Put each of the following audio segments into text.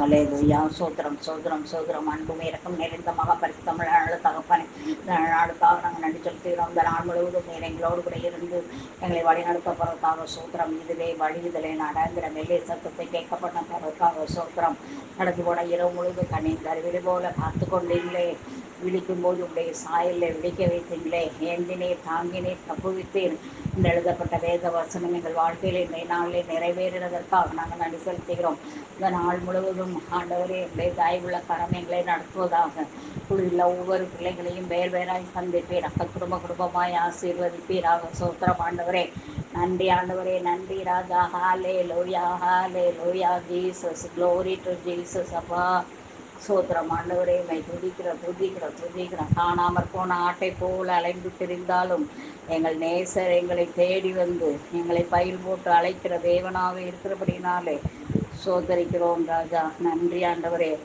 ஹalleluya சோத்திரம் சோத்திரம் சோத்திரம். அன்பும் இறக்கம் நிறைந்த மகா பரிசுத்தமிழ் தகப்பனே. இந்த நாளுக்காக நாங்கள் நன்றி செலுத்துகிறோம். இந்த நாள் முழுவதும் நீர் எங்களோடு கூட இருந்து எங்களை வழிநடத்த போகிறதுக்காக சோத்திரம். இதுவே வழி இதிலே நடங்கிற மெல்லிய சத்தத்தை கேட்கப்பட்ட போகிறதுக்காக சோத்திரம். நடந்து போன இரவு முழுவதும் கண்ணின் கருவிடு போல காத்து கொண்டீங்களே விழிக்கும் போது உடைய சாயலில் விழிக்க வைத்தீங்களே ஏந்தினே தாங்கினே தப்புவித்தேன் இந்த எழுதப்பட்ட வேத வசனம் எங்கள் வாழ்க்கையில் இந்த நாளிலே நிறைவேறினதற்காக நாங்கள் நன்றி செலுத்துகிறோம். இந்த நாள் முழுவதும் ஆண்டவரே எங்களுடைய தாய்வுள்ள கரம் எங்களை நடத்துவதாக. குழுவில் ஒவ்வொரு பிள்ளைகளையும் வேர் வேறாய் சந்திப்பீர். அக்க குடும்ப குடும்பமாய் ஆசீர்வதிப்பீராக. சோத்திரம் ஆண்டவரே. நன்றி ஆண்டவரே நன்றி ராஜா. ஹாலே லோயா ஹாலே Loya Jesus glory to Jesus அப்பா. சோத்திரம் ஆண்டவரே மை துதிக்கிற துதிக்கிற துதிக்கிற காணாமற் போன ஆட்டை போல அலைந்து திரிந்தாலும் எங்கள் நேசர் எங்களை தேடி வந்து எங்களை பயில் போட்டு அழைக்கிற தேவனாக இருக்கிறபடினாலே சோதரிக்கிறோம் ராஜா. நன்றி ஆண்டவரே.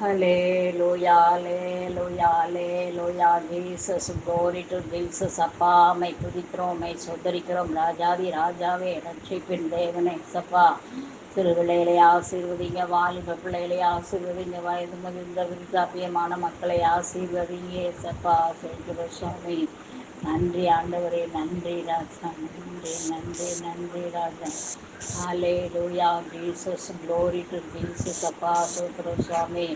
ஹலே லோயா லே லோயா லே லோயா ஜீசஸ் அப்பா மை துதிக்கிறோம் மை சொந்தரிக்கிறோம் ராஜாவே ரட்சிப்பின் தேவனே. சப்பா சிறு பிள்ளைகளை ஆசீர்வதிங்க வாலிப பிள்ளைகளை ஆசீர்வதிங்க வயது முதிர்ந்த விருத்தாப்பியமான மக்களை ஆசீர்வதிங்க. சப்பா சேர்க்கிற சுவாமி நன்றி ஆண்டவரே. நன்றி ராஜா. நன்றி நன்றி நன்றி ராஜா. ஹாலே லூயா ஜீசஸ் க்ளோரி டு ஜீசஸ் அப்பா சோத்ர சுவாமி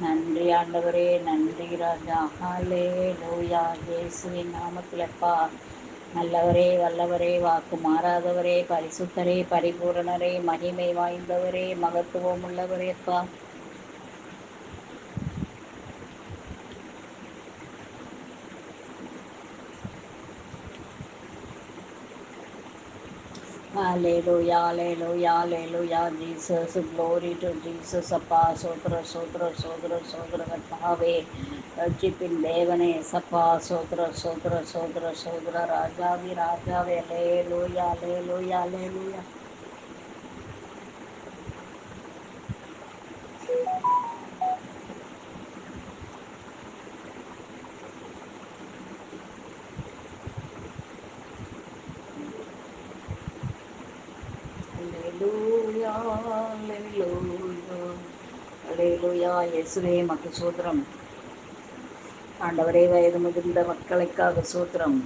நன்றி ஆண்டவரே. நன்றி ராஜா. ஹாலே லூயா ஜேசுவின் நாமத்திலப்பா. நல்லவரே வல்லவரே வாக்கு மாறாதவரே பரிசுத்தரே பரிபூரணரே மகிமை வாய்ந்தவரே மகத்துவம் உள்ளவரே அப்பா. Hallelujah, hallelujah, hallelujah, Jesus, glory to Jesus, அப்பா சோத்ர சோத்ர சோத்ர சோத்ர கர்த்தாவே ரட்சிப்பின் தேவனே சப்பா சோத்ர சோத்ர சோத்ர சோத்ர ராஜாவி ராஜாவே லே லூயா லே லூயா லே லூயா இயேசுவே மக்கு சூத்திரம். ஆண்டவரே வயது முதிர்ந்த மக்களுக்காக சூத்திரம்.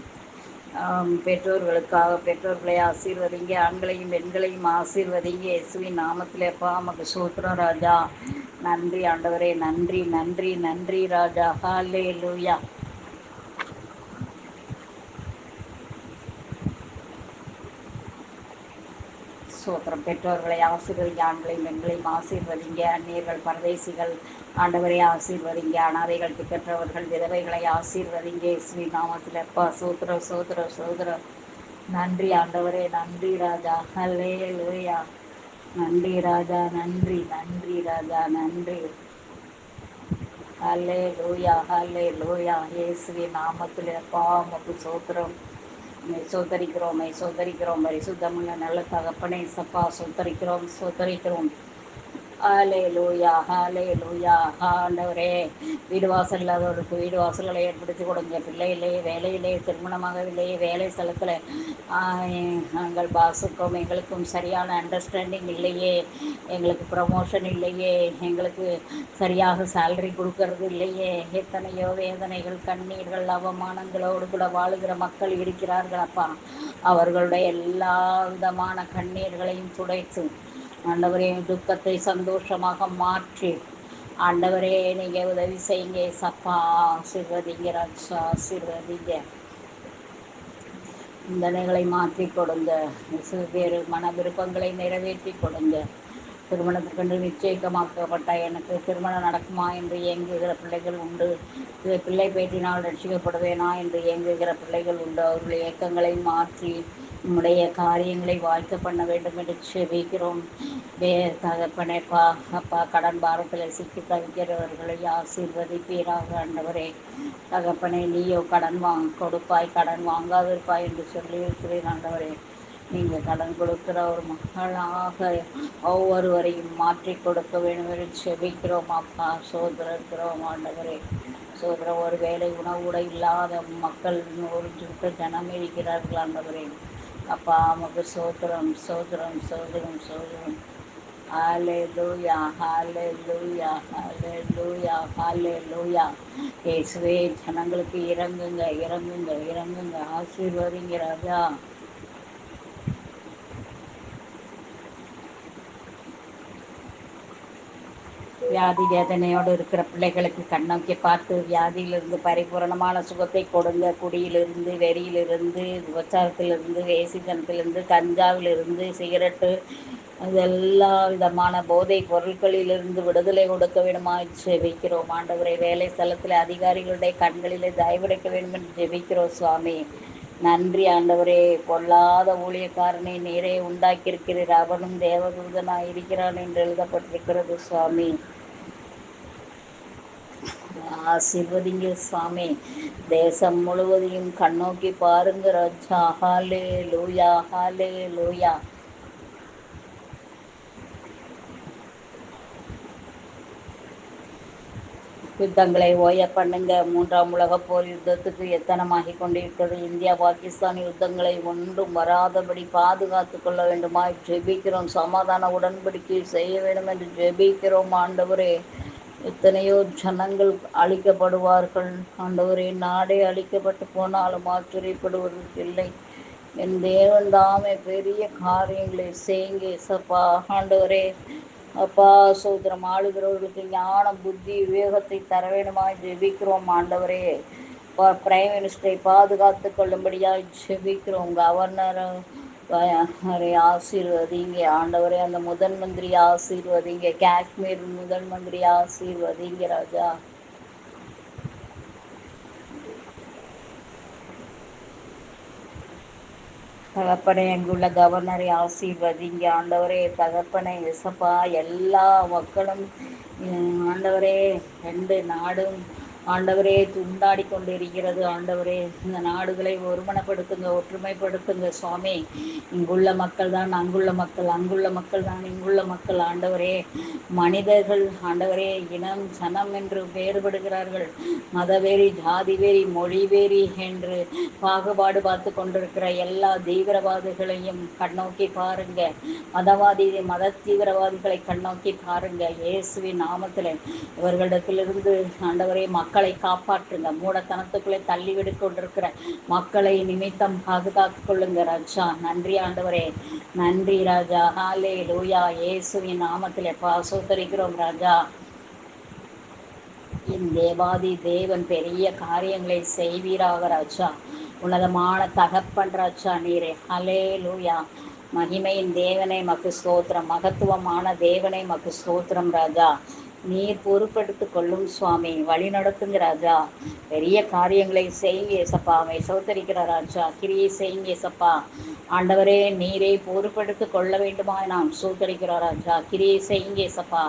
பெற்றோர்களுக்காக பெற்றோர்களை ஆசீர்வதிங்க ஆண்களையும் பெண்களையும் ஆசீர்வதிங்க இயேசுவின் நாமத்திலே அப்பா மக்கு சூத்திரம் ராஜா. நன்றி ஆண்டவரே நன்றி நன்றி நன்றி ராஜா. ஹாலே லூயா சோத்திரம். பெற்றோர்களை ஆசீர்வதிங்க ஆண்களையும் பெண்களையும் ஆசீர்வதிங்க அந்நியர்கள் பரதேசிகள் ஆண்டவரை ஆசீர்வதிங்க அனாதைகள் பெற்றவர்கள் விதவைகளை ஆசீர்வதிங்க. ஸ்ரீ நாமத்தில் அப்பா சோத்திர சோத்திர சோத்திர நன்றி ஆண்டவரே நன்றி ராஜா. ஹலே லோயா நன்றி ராஜா நன்றி நன்றி ராஜா நன்றி. ஹல்லே லூயா ஹல்லே லூயா இயேசுவின் நாமத்தில் அப்பா உமக்கு சோத்திரம். சோதரிக்கிறோம் சோதரிக்கிறோம் பரிசுத்தமுள்ள நல்ல தகப்பனை சப்பா சோதரிக்கிறோம் சோதரிக்கிறோம் ஹாலே லூயா ஹாலே லூயா ஆண்டவரே வீடு வாசல் இல்லாதவருக்கு வீடு வாசல்களை ஏற்படுத்தி கொடுங்க. பிள்ளையிலே வேலையிலே திருமணமாகவில்லை வேலை ஸ்தலத்தில் நாங்கள் பாசுக்கும் எங்களுக்கும் சரியான அண்டர்ஸ்டாண்டிங் இல்லையே. எங்களுக்கு ப்ரமோஷன் இல்லையே. எங்களுக்கு சரியாக சேலரி கொடுக்கறது இல்லையே. எத்தனையோ வேதனைகள் கண்ணீர்கள் அவமானங்களோடு கூட வாழுகிற மக்கள் இருக்கிறார்கள் அப்பா. அவர்களுடைய எல்லா விதமான கண்ணீர்களையும் துடைத்து ஆண்டவரே துக்கத்தை சந்தோஷமாக மாற்றி. ஆண்டவரே நீங்கள் உதவி செய்யுங்க சப்பா ஆசீர்வதிங்க ரட்சா ஆசீர்வதிங்க. சிந்தனைகளை மாற்றி கொடுங்க. வேறு மன விருப்பங்களை நிறைவேற்றி கொடுங்க. திருமணத்துக்கென்று நிச்சயிக்கமாக்கப்பட்ட எனக்கு திருமணம் நடக்குமா என்று இயங்குகிற பிள்ளைகள் உண்டு. இது பிள்ளை பேட்டினால் ரட்சிக்கப்படுவேனா என்று இயங்குகிற பிள்ளைகள் உண்டு. அவர்கள் இயக்கங்களை மாற்றி நம்முடைய காரியங்களை வாய்க்க பண்ண வேண்டும் என்று செபிக்கிறோம். வே தகப்பனேப்பா அப்பா கடன் பாரத்தில் சிக்கி தவிக்கிறவர்களை ஆசீர்வதிப்பீராக ஆண்டவரே. தகப்பனே நீயோ கடன் வாங்க கொடுப்பாய் கடன் வாங்காதிருப்பாய் என்று சொல்லியிருக்கிறேன் ஆண்டவரே. நீங்கள் கடன் கொடுக்கிற ஒரு மகளாக ஒவ்வொருவரையும் மாற்றி கொடுக்க வேண்டும் என்று செபிக்கிறோம் அப்பா. சோதரிக்கிறோம் ஆண்டவரே. சோதர ஒரு வேலை உணவு கூட இல்லாத மக்கள் ஒரு சுத்த ஜனம் இருக்கிறார்கள் ஆண்டவரே. அப்பா நமக்கு சோத்திரம் சோத்திரம் சோதரம் சோதரம் ஹாலே லூயா ஹாலே லூயா ஹalleluya ஹalleluya ஹalleluya ஹalleluya. இயேசுவே ஜனங்களுக்கு இறங்குங்க இறங்குங்க இறங்குங்க. ஆசீர்வதிங்க ராஜா. வியாதி வேதனையோடு இருக்கிற பிள்ளைகளுக்கு கண்ணோக்கி பார்த்து வியாதியிலிருந்து பரிபூரணமான சுகத்தை கொடுங்க. குடியிலிருந்து வெறியிலிருந்து உபச்சாரத்திலிருந்து வேசித்தனத்திலிருந்து கஞ்சாவிலிருந்து சிகரெட்டு அது எல்லா விதமான போதை பொருட்களிலிருந்து விடுதலை கொடுக்க வேண்டுமா? ஜெபிக்கிறோம். ஆண்டவரை வேலை ஸ்தலத்தில் அதிகாரிகளுடைய கண்களிலே தயவடைக்க வேண்டும் என்று ஜெபிக்கிறோம் சுவாமி. நன்றி ஆண்டவரே. பொல்லாத ஊழியக்காரனை நீரே உண்டாக்கியிருக்கிறீர். அவனும் தேவதூதனாய் இருக்கிறான் என்று எழுதப்பட்டிருக்கிறது சுவாமி. ஆசிர்வதிங்க சுவாமி. தேசம் முழுவதையும் கண்ணோக்கி பாருங்க ராஜா. ஹாலே லூயா ஹாலே லூயா யுத்தங்களை ஓய பண்ணுங்க. மூன்றாம் உலக போர் யுத்தத்துக்கு எத்தனமாகி கொண்டிருக்கிறது? இந்தியா பாகிஸ்தான் யுத்தங்களை ஒன்றும் வராதபடி பாதுகாத்து கொள்ள வேண்டுமாய் ஜெபிக்கிறோம். சமாதான உடன்படிக்கை செய்ய வேண்டும் என்று ஜெபிக்கிறோம் ஆண்டவரே. எத்தனையோ ஜனங்கள் அழிக்கப்படுவார்கள். ஆண்டவரே நாடே அழிக்கப்பட்டு போனாலும் ஆச்சரியப்படுவதற்கில்லை என் தேவன் தாமே பெரிய காரியங்களை செய்யுங்க சப்பா ஆண்டவரே. அப்பா சோதரம் ஆளுகிறவர்களுக்கு ஞானம் புத்தி விவேகத்தை தர வேணுமா ஜெபிக்கிறோம் ஆண்டவரே. பிரைம் மினிஸ்டரை பாதுகாத்து கொள்ளும்படியாக ஜெபிக்கிறோம் கவர்னர் ஆசீர்வதிங்க ஆண்டவரே அந்த முதன் மந்திரி ஆசீர்வதிங்க காஷ்மீர் முதன் மந்திரி ஆசீர்வதிங்க ராஜா. தகப்பனை அங்குள்ள கவர்னரை ஆசீர்வதிங்க ஆண்டவரே தகப்பனை இசப்பா எல்லா மக்களும் ஆண்டவரே ரெண்டு நாடும் ஆண்டவரே துண்டாடி கொண்டிருக்கிறது ஆண்டவரே இந்த நாடுகளை ஒருமனப்படுத்துங்க ஒற்றுமைப்படுத்துங்க. சுவாமி இங்குள்ள மக்கள் தான் அங்குள்ள மக்கள் அங்குள்ள மக்கள் தான் இங்குள்ள மக்கள். ஆண்டவரே மனிதர்கள் ஆண்டவரே இனம் சனம் என்று வேறுபடுகிறார்கள். மதவெறி ஜாதி வேறி மொழி வேரி என்று பாகுபாடு பார்த்து கொண்டிருக்கிற எல்லா தீவிரவாதிகளையும் கண்ணோக்கி பாருங்க. மதவாதி மத தீவிரவாதிகளை கண்ணோக்கி பாருங்க. இயேசுவின் நாமத்தில் இவர்களிடத்திலிருந்து ஆண்டவரே மக்கள் மக்களை காப்பாற்றுங்க. மூடத்தனத்துக்குள்ளே தள்ளிவிடு கொண்டிருக்கிற மக்களை நிமித்தம் பாதுகாத்து கொள்ளுங்க ராஜா. நன்றி ஆண்டவரே. நன்றி ராஜா. ஹாலே லூயா இயேசுவின் நாமத்தில் பாசோத்தரிக்கிறோம் ராஜா. என் தேவாதி தேவன் பெரிய காரியங்களை செய்வீராக ராஜா. உன்னதமான தகப்பன் ராஜா நீரே. ஹலே லூயா மகிமையின் தேவனை மக்கு ஸ்தோத்திரம். மகத்துவமான தேவனை மக்கு ஸ்தோத்திரம் ராஜா. நீர் பொறுப்படுத்து கொள்ளும் சுவாமி வழி நடத்துங்க ராஜா. பெரிய காரியங்களை செய்யுங்க ஏசப்பா அவை சௌத்தரிக்கிற ராஜா. கிரியை செய்யுங்க சப்பா ஆண்டவரே நீரை பொறுப்படுத்து கொள்ள வேண்டுமா நாம் சூத்தரிக்கிறோம் ராஜா. கிரியை செய்யுங்க சப்பா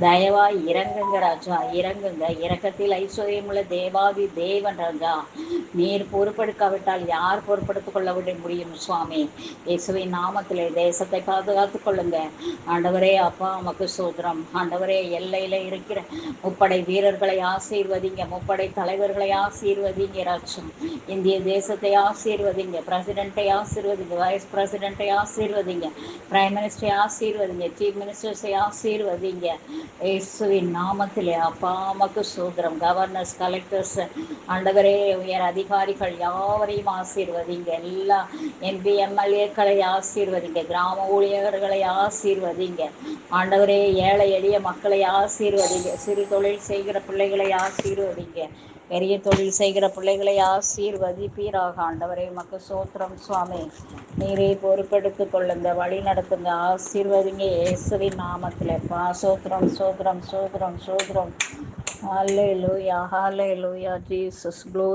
தயவா இறங்குங்க ராஜா. இறங்குங்க. இறக்கத்தில் ஐஸ்வர்யம் உள்ள தேவாதி தேவன் ராஜா. நீர் பொறுப்படுக்காவிட்டால் யார் பொறுப்படுத்திக் கொள்ள முடியும் சுவாமி? இயேசுவின் நாமத்திலே தேசத்தை பாதுகாத்துக் கொள்ளுங்க. ஆண்டவரே அப்பா மக்கு சோதரம் ஆண்டவரே எல்லையில இருக்கிற முப்படை வீரர்களை ஆசீர்வதிங்க முப்படை தலைவர்களை ஆசீர்வதிங்க ராட்சம் இந்திய தேசத்தை ஆசீர்வதிங்க பிரசிடென்ட்டை ஆசீர்வதிங்க வைஸ் பிரசிடென்ட்டை ஆசீர்வதிங்க பிரைம் மினிஸ்டரை ஆசீர்வதிங்க சீஃப் மினிஸ்டர்ஸை ஆசீர்வதிங்க. இயேசுவின் நாமத்திலே அப்பா மக்கு சூத்திரம் கவர்னர்ஸ் கலெக்டர்ஸ் ஆண்டவரே உயர் அதிகாரிகள் யாவரையும் ஆசீர்வதிங்க. எல்லா எம்பி எம்எல்ஏக்களை ஆசீர்வதிங்க கிராம ஊழியர்களை ஆசீர்வதிங்க. ஆண்டவரே ஏழை எளிய மக்களை ஆசீர் ஆசீர்வதிங்க. சிறு தொழில் செய்கிற பிள்ளைகளை ஆசீர்வதிங்க. பெரிய தொழில் செய்கிற பிள்ளைகளை ஆசீர்வதிப்பீராக ஆண்டவரே. மக்கு சோத்திரம் சுவாமி. நீரை பொறுப்பெடுத்து கொள்ளுங்க வழி நடத்துங்க. ஆசீர்வதிங்க. இயேசுவின் நாமத்தில். பா சோத்திரம் சோத்திரம் சோத்திரம் சோத்திரம். ஹாலே லூயா ஹாலே லூயா ஜீசஸ் க்ளோ